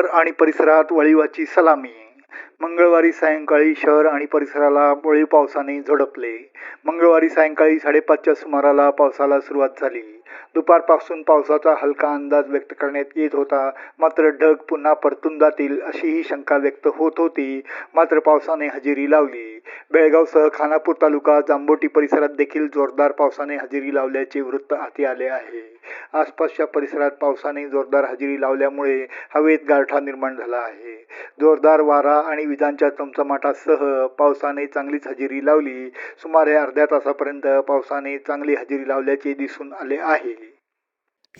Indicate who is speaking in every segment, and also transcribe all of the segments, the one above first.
Speaker 1: शहर आणि परिसरात वळीवाची सलामी. मंगळवारी सायंकाळी शहर आणि परिसराला वळीव पावसाने झोडपले. मंगळवारी सायंकाळी साडेपाचच्या सुमाराला पावसाला सुरुवात झाली. दुपारपासून पावसाचा हलका अंदाज व्यक्त करण्यात येत होता. मात्र ढग पुन्हा परतून जातील अशीही शंका व्यक्त होत होती. मात्र पावसाने हजेरी लावली. बेळगावसह खानापूर तालुका जांबोटी परिसरात देखील जोरदार पावसाने हजेरी लावल्याचे वृत्त हाती आले आहे. आसपासच्या परिसरात पावसाने जोरदार हजेरी लावल्यामुळे हवेत गारठा निर्माण झाला आहे. जोरदार वारा आणि विजांच्या चमचमाटासह पावसाने चांगलीच हजेरी लावली. सुमारे अर्ध्या तासापर्यंत पावसाने चांगली हजेरी लावल्याचे दिसून आले आहे.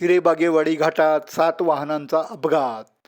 Speaker 1: हिरेबागेवाडी घाटात सात वाहनांचा अपघात.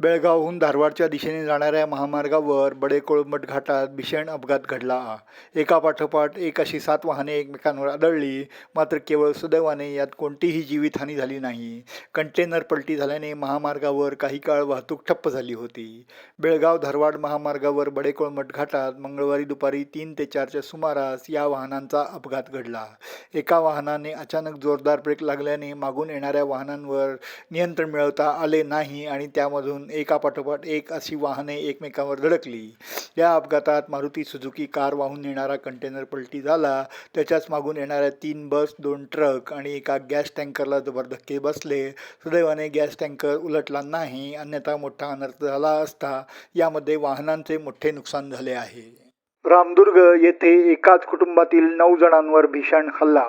Speaker 1: बेळगावहून धारवाडच्या दिशेने जाणाऱ्या महामार्गावर बडेकोळमठ घाटात भीषण अपघात घडला. एका पाठोपाठ एक अशी सात वाहने एकमेकांवर आदळली मात्र केवळ सुदैवाने यात कोणतीही जीवितहानी झाली नाही. कंटेनर पलटी झाल्याने महामार्गावर काही काळ वाहतूक ठप्प झाली होती. बेळगाव धारवाड महामार्गावर बडेकोळमठ घाटात मंगळवारी दुपारी तीन ते चारच्या सुमारास या वाहनांचा अपघात घडला. एका वाहनाने अचानक जोरदार ब्रेक लागल्याने मागून येणाऱ्या वाहनांवर नियंत्रण मिळवता आले नाही आणि त्यामधून एका पाठोपाठ एक अशी वाहने एकमेकांवर धडकली. या अपघातात मारुती सुझुकी कार वाहून नेणारा कंटेनर पलटी झाला. त्याच्याच मागून येणाऱ्या तीन बस दोन ट्रक आणि एका गॅस टँकरला जबर धक्के बसले. सुदैवाने गॅस टँकर उलटला नाही अन्यथा मोठा अनर्थ झाला असता यामध्ये वाहनांचे मोठे नुकसान झाले आहे. रामदुर्ग येथे एकाच कुटुंबातील नऊ जणांवर भीषण हल्ला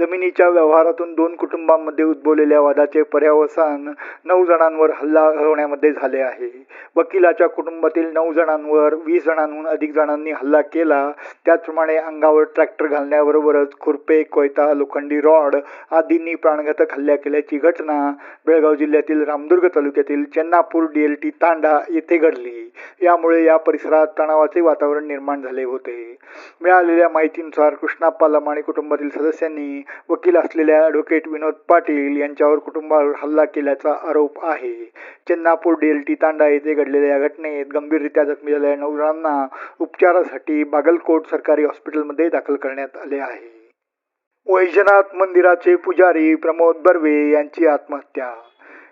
Speaker 1: जमिनीच्या व्यवहारातून दोन कुटुंबांमध्ये उद्भवलेल्या वादाचे पर्यावसान नऊ जणांवर हल्ला होण्यामध्ये झाले आहे. वकिलाच्या कुटुंबातील नऊ जणांवर वीस जणांहून अधिक जणांनी हल्ला केला. त्याचप्रमाणे अंगावर ट्रॅक्टर घालण्याबरोबरच खुरपे कोयता लोखंडी रॉड आदींनी प्राणघातक हल्ला केल्याची घटना बेळगाव जिल्ह्यातील रामदुर्ग तालुक्यातील चेन्नापूर डी एल टी तांडा येथे घडली. यामुळे या परिसरात तणावाचे वातावरण निर्माण झाले होते. मिळालेल्या माहितीनुसार कृष्णाप्पा लमाणी कुटुंबातील सदस्यांनी वकील असलेल्या ॲडव्होकेट विनोद पाटील यांच्यावर कुटुंबावर हल्ला केल्याचा आरोप आहे. चेन्नापूर डी एल टी तांडा येथे घडलेल्या या घटनेत गंभीररित्या जखमी झालेल्या नऊ जणांना उपचारासाठी बागलकोट सरकारी हॉस्पिटलमध्ये दाखल करण्यात आले आहे. वैजनाथ मंदिराचे पुजारी प्रमोद बर्वे यांची आत्महत्या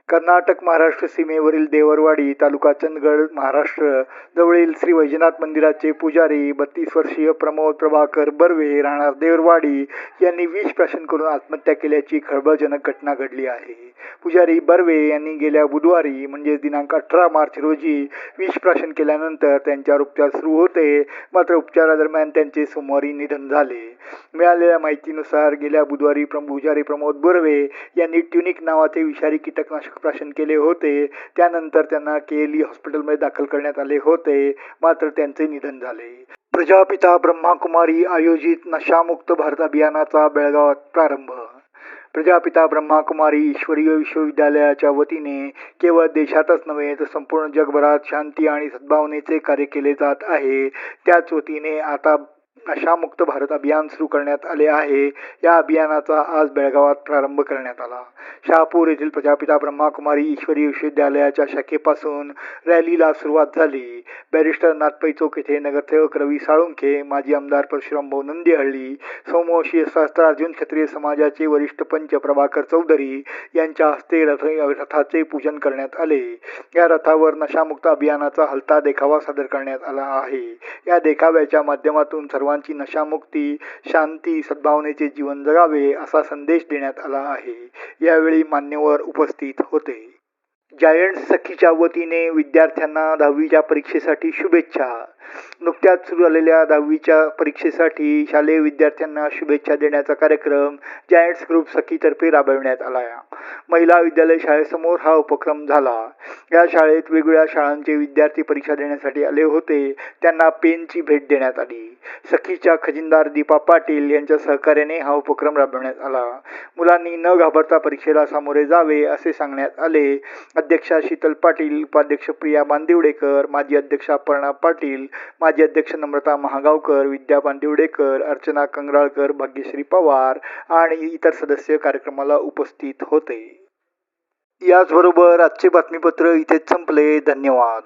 Speaker 1: कर्नाटक महाराष्ट्र सीमेवरील देवरवाडी तालुका चंदगड महाराष्ट्र. जवळील श्री वैजनाथ मंदिराचे पुजारी बत्तीस वर्षीय प्रमोद प्रभाकर बर्वे राहणार देवरवाडी यांनी विष प्राशन करून आत्महत्या केल्याची खळबळजनक घटना घडली आहे. पुजारी बर्वे यांनी गेल्या बुधवारी म्हणजे दिनांक अठरा मार्च रोजी विष प्राशन केल्यानंतर त्यांच्यावर उपचार सुरू होते. मात्र उपचारादरम्यान त्यांचे सोमवारी निधन झाले. मिळालेल्या माहितीनुसार गेल्या बुधवारी पुजारी प्रमोद बर्वे यांनी ट्युनिक नावाचे विषारी कीटकनाशक प्राशन केले होते. त्यानंतर त्यांना के एल ई हॉस्पिटलमध्ये दाखल करण्यात आले होते. मात्र त्यांचे निधन झाले. प्रजापिता ब्रह्माकुमारी आयोजित नशामुक्त भारत अभियानाचा बेळगावात प्रारंभ प्रजापिता ब्रह्माकुमारी ईश्वरीय विश्वविद्यालयाच्या वतीने केवळ देशातच नव्हे तर संपूर्ण जगभरात शांती आणि सद्भावनेचे कार्य केले जात आहे. त्याच वतीने आता नशामुक्त भारत अभियान सुरू करण्यात आले आहे? या अभियानाचा आज बेळगावात प्रारंभ करण्यात आला. शहापूर येथील प्रजापिता ब्रह्माकुमारी ईश्वरी विश्वविद्यालयाच्या शाखेपासून रॅलीला सुरुवात झाली. बॅरिस्टर नाथपै चौक येथे नगरसेवक रवी साळुंखे माजी आमदार परशुराम भाऊ नंदिहळ्ळी सोमवंशी सहस्त्रार्जुन क्षत्रिय समाजाचे वरिष्ठ पंच प्रभाकर चौधरी यांच्या हस्ते रथ रथाचे पूजन करण्यात आले. या रथावर नशामुक्त अभियानाचा हलता देखावा सादर करण्यात आला आहे. या देखाव्याच्या माध्यमातून सर्वांची नशामुक्ती शांती सद्भावनेचे जीवन जगावे असा संदेश देण्यात आला आहे. यावेळी मान्यवर उपस्थित होते. जायंट सखीच्या वतीने विद्यार्थ्यांना दहावीच्या परीक्षेसाठी शुभेच्छा. नुकत्याच सुरू झालेल्या दहावीच्या परीक्षेसाठी शालेय विद्यार्थ्यांना शुभेच्छा देण्याचा कार्यक्रम जायंट्स ग्रुप सखीतर्फे राबविण्यात आला. महिला विद्यालय शाळेसमोर हा उपक्रम झाला. या शाळेत वेगवेगळ्या शाळांचे विद्यार्थी परीक्षा देण्यासाठी आले होते. त्यांना पेनची भेट देण्यात आली. सखीच्या खजिनदार दीपा पाटील यांच्या सहकार्याने हा उपक्रम राबविण्यात आला. मुलांनी न घाबरता परीक्षेला सामोरे जावे असे सांगण्यात आले. अध्यक्षा शीतल पाटील उपाध्यक्ष प्रिया बांदिवडेकर माजी अध्यक्षा अपर्णा पाटील माजी अध्यक्ष नम्रता महागावकर विद्या बांदिवडेकर अर्चना कंगराळकर भाग्यश्री पवार आणि इतर सदस्य कार्यक्रमाला उपस्थित होते. याचबरोबर आजचे बातमीपत्र इथेच संपले. धन्यवाद.